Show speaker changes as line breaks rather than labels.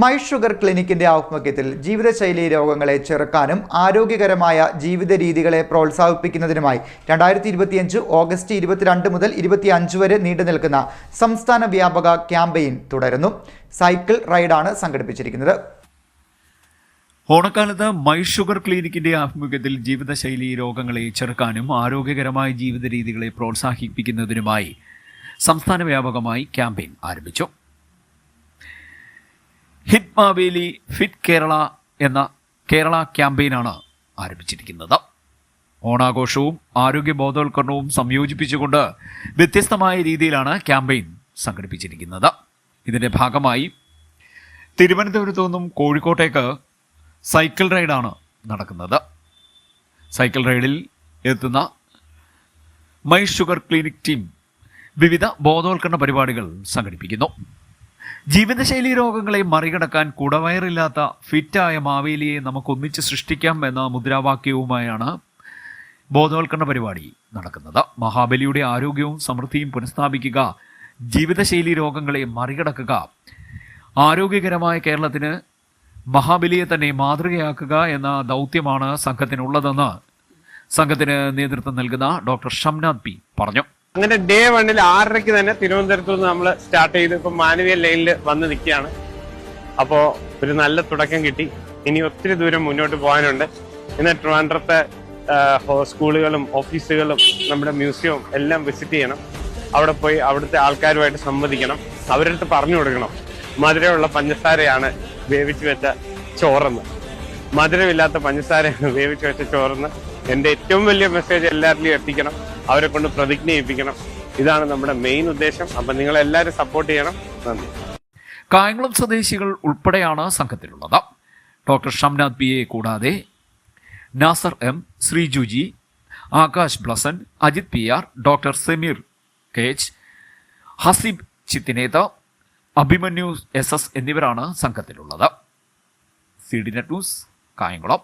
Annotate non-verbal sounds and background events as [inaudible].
My sugar ക്ലിനിക്കിന്റെ ആഭിമുഖ്യത്തിൽ ജീവിതശൈലി രോഗങ്ങളെ ചെറുക്കാനും ആരോഗ്യകരമായ ജീവിത രീതികളെ പ്രോത്സാഹിപ്പിക്കുന്നതിനുമായി രണ്ടായിരത്തി ഇരുപത്തിയഞ്ച് ഓഗസ്റ്റ് ഇരുപത്തിരണ്ട് മുതൽ ഇരുപത്തിയഞ്ച് വരെ നീണ്ടു നിൽക്കുന്ന സംസ്ഥാന വ്യാപക ക്യാമ്പയിൻ തുടരുന്നു. സൈക്കിൾ റൈഡാണ് സംഘടിപ്പിച്ചിരിക്കുന്നത്.
ഓണക്കാലത്ത് മൈ ഷുഗർ ക്ലിനിക്കിന്റെ ആഭിമുഖ്യത്തിൽ ജീവിതശൈലി രോഗങ്ങളെ ചെറുക്കാനും ആരോഗ്യകരമായ ജീവിത രീതികളെ പ്രോത്സാഹിപ്പിക്കുന്നതിനുമായി സംസ്ഥാന വ്യാപകമായി ക്യാമ്പയിൻ ആരംഭിച്ചു. ഹിറ്റ് മാവേലി ഫിറ്റ് കേരള എന്ന കേരള ക്യാമ്പയിനാണ് ആരംഭിച്ചിരിക്കുന്നത്. ഓണാഘോഷവും ആരോഗ്യ ബോധവൽക്കരണവും സംയോജിപ്പിച്ചുകൊണ്ട് വ്യത്യസ്തമായ രീതിയിലാണ് ക്യാമ്പയിൻ സംഘടിപ്പിച്ചിരിക്കുന്നത്. ഇതിന്റെ ഭാഗമായി തിരുവനന്തപുരത്തു നിന്നും കോഴിക്കോട്ടേക്ക് സൈക്കിൾ റൈഡാണ് നടക്കുന്നത്. സൈക്കിൾ റൈഡിൽ എത്തുന്ന മൈ ഷുഗർ ക്ലിനിക് ടീം വിവിധ ബോധവൽക്കരണ പരിപാടികൾ സംഘടിപ്പിക്കുന്നു. ജീവിതശൈലി രോഗങ്ങളെ മറികടക്കാൻ കുടവയറില്ലാത്ത ഫിറ്റായ മാവേലിയെ നമുക്കൊന്നിച്ച് സൃഷ്ടിക്കാം എന്ന മുദ്രാവാക്യവുമായാണ് ബോധവൽക്കരണ പരിപാടി നടക്കുന്നത്. മഹാബലിയുടെ ആരോഗ്യവും സമൃദ്ധിയും പുനഃസ്ഥാപിക്കുക ജീവിതശൈലി രോഗങ്ങളെ മറികടക്കുക ആരോഗ്യകരമായ കേരളത്തിന് മഹാബലിയെ തന്നെ മാതൃകയാക്കുക എന്ന ദൗത്യമാണ് സംഘത്തിനുള്ളതെന്ന് സംഘത്തിന് നേതൃത്വം നൽകുന്ന ഡോക്ടർ ഷംനാഥ് പി പറഞ്ഞു.
അങ്ങനെ ഡേ വണ്ണിൽ ആറരയ്ക്ക് തന്നെ തിരുവനന്തപുരത്ത് നിന്ന് നമ്മൾ സ്റ്റാർട്ട് ചെയ്ത് ഇപ്പൊ മാനുവൽ ലൈനിൽ വന്ന് നിൽക്കുകയാണ്. അപ്പോൾ ഒരു നല്ല തുടക്കം കിട്ടി. ഇനി ഒത്തിരി ദൂരം മുന്നോട്ട് പോകാനുണ്ട്. ഇന്ന് ട്രിവാൻഡ്രത്തെ സ്കൂളുകളും ഓഫീസുകളും നമ്മുടെ മ്യൂസിയവും എല്ലാം വിസിറ്റ് ചെയ്യണം. അവിടെ പോയി അവിടുത്തെ ആൾക്കാരുമായിട്ട് സംവദിക്കണം. അവരടുത്ത് പറഞ്ഞു കൊടുക്കണം. മധുരമുള്ള പഞ്ചസാരയാണ് വേവിച്ച് വെച്ച ചോറെന്ന്. മധുരമില്ലാത്ത പഞ്ചസാരയാണ് [laughs] വേവിച്ച് വെച്ച ചോറെന്ന്. എന്റെ ഏറ്റവും വലിയ മെസ്സേജ് എല്ലാവരിലും എത്തിക്കണം. അവരെ കൊണ്ട് പ്രതിജ്ഞ ചെയ്യിപ്പിക്കണം ഇതാണ് നമ്മുടെ മെയിൻ ഉദ്ദേശം. അപ്പൊ നിങ്ങൾ എല്ലാവരും സപ്പോർട്ട് ചെയ്യണം. നന്ദി.
കായംകുളം സ്വദേശികൾ ഉൾപ്പെടെയാണ് സംഘത്തിലുള്ളത്. ഡോക്ടർ ഷംനാഥ് പി എ കൂടാതെ Nasar M Sreejuji Akash Blesson Ajith P R doctor Sameer K H Haseeb ചിത്തിനേത Abhimanyu S S എന്നിവരാണ് സംഘത്തിലുള്ളത്. C D net news Kayamkulam.